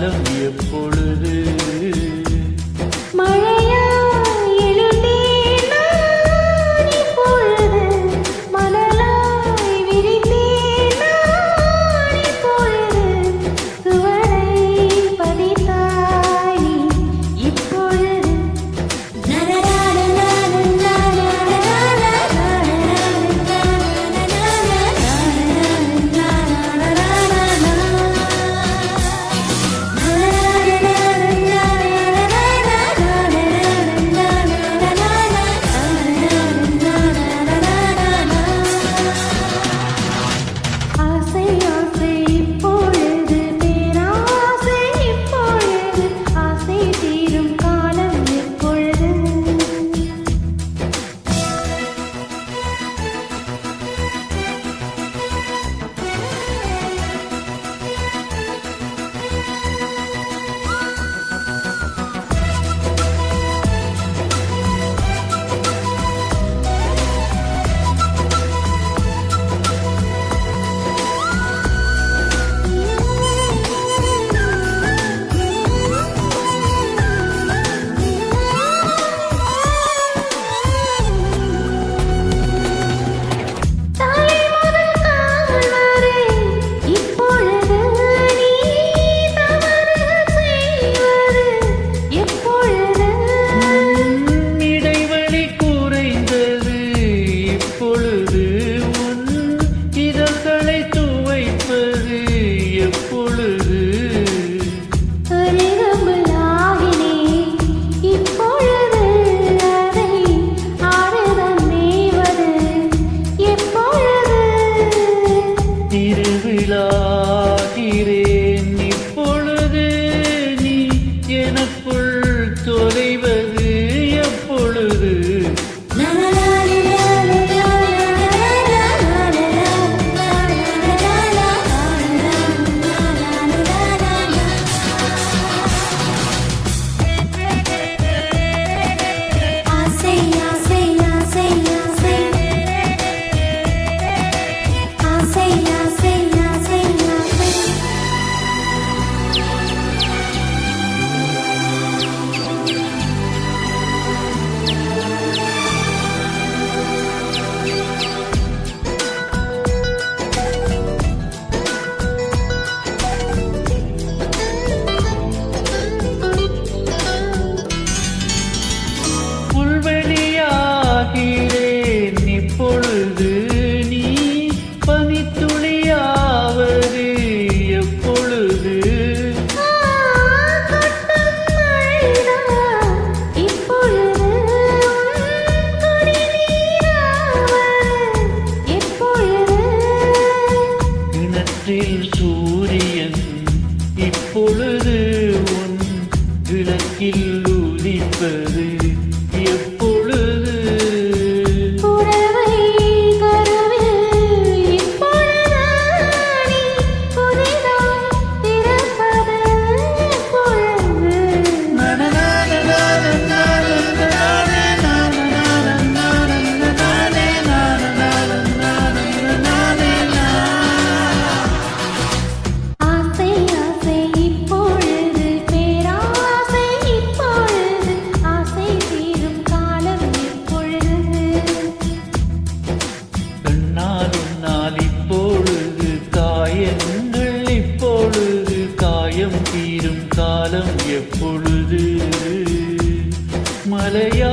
나는 City. நான் உன்னால் இப்பொழுது காயங்கள் இப்பொழுது காயம் தீரும் காலம் எப்பொழுது? மலையா